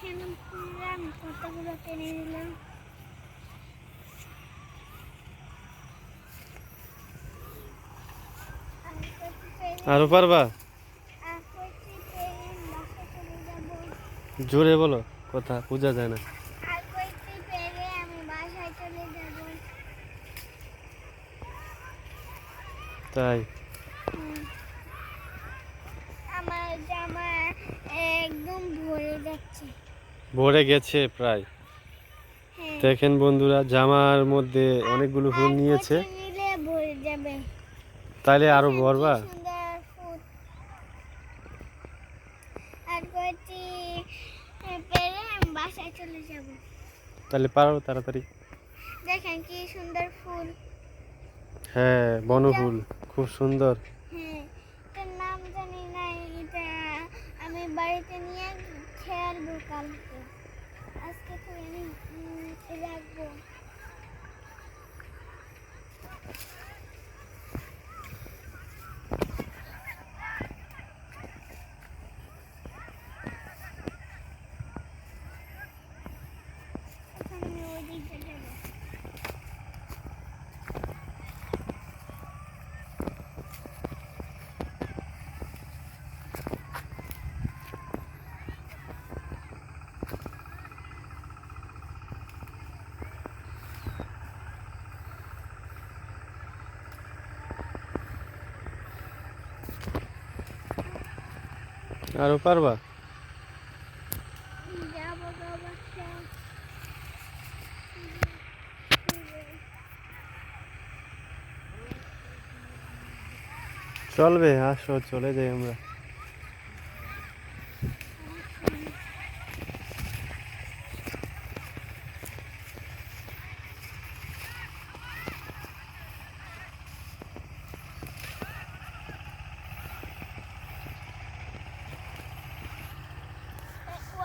আপনারা কতগুলো নিলাম আর পারবা। জোরে বলো, কথা বোঝা যায় না। তাই আমার জামা একদম ভরে যাচ্ছে ভরে গেছে প্রায়। হ্যাঁ। দেখেন বন্ধুরা জামার মধ্যে অনেকগুলো ফুল নিয়েছে। তাইলে আরও ভরবা? তাহলে পারো তাড়াতাড়ি। দেখেন কি সুন্দর ফুল। হ্যাঁ বনফুল খুব সুন্দর। হ্যাঁ নাম জানি না এটা। আমি বাড়িতে নিয়ে খেলব কালকে আজকে তো আমি উম, রাখব এখন আমি ওই দিকটা যাব আরও পারবা। চলবে আসো চলে যাই আমরা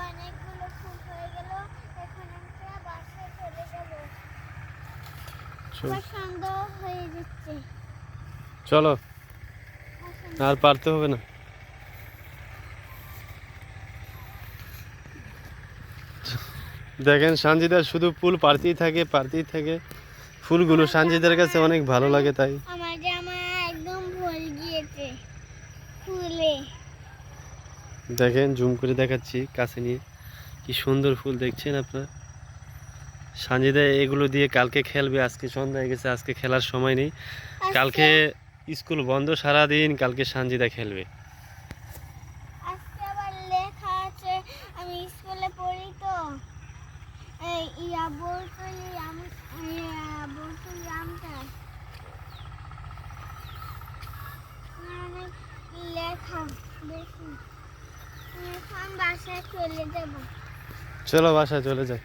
অনেকগুলো ফুল হয়ে গেল এখন আমরা বাসায় চলে যাব চল- যাচ্ছে। চলো আর পারতে হবে না। দেখেন সানজিদার শুধু ফুল পারতেই থাকে পারতেই থাকে। ফুলগুলো সানজিদার কাছে অনেক ভালো লাগে তাই। আমার জামা একদম ভরে গিয়েছে ফুলে। দেখেন জুম করে দেখাচ্ছি কাছে নিয়ে। কি সুন্দর ফুল দেখছেন আপনার? সানজিদা এগুলো দিয়ে কালকে খেলবে আজকে সন্ধ্যা হয়ে গেছে আজকে খেলার সময় নেই। কালকে স্কুল বন্ধ সারা দিন কালকে সানজিদা খেলবে। আজকে আবার লেখা আছে আমি স্কুলে পড়ি তো। এই ইয়া বলতলি আম বলতলি আমটা। অনেক লেখা বেশি এখন বাসায় চলে যাব। চলো বাসায় চলে যাই।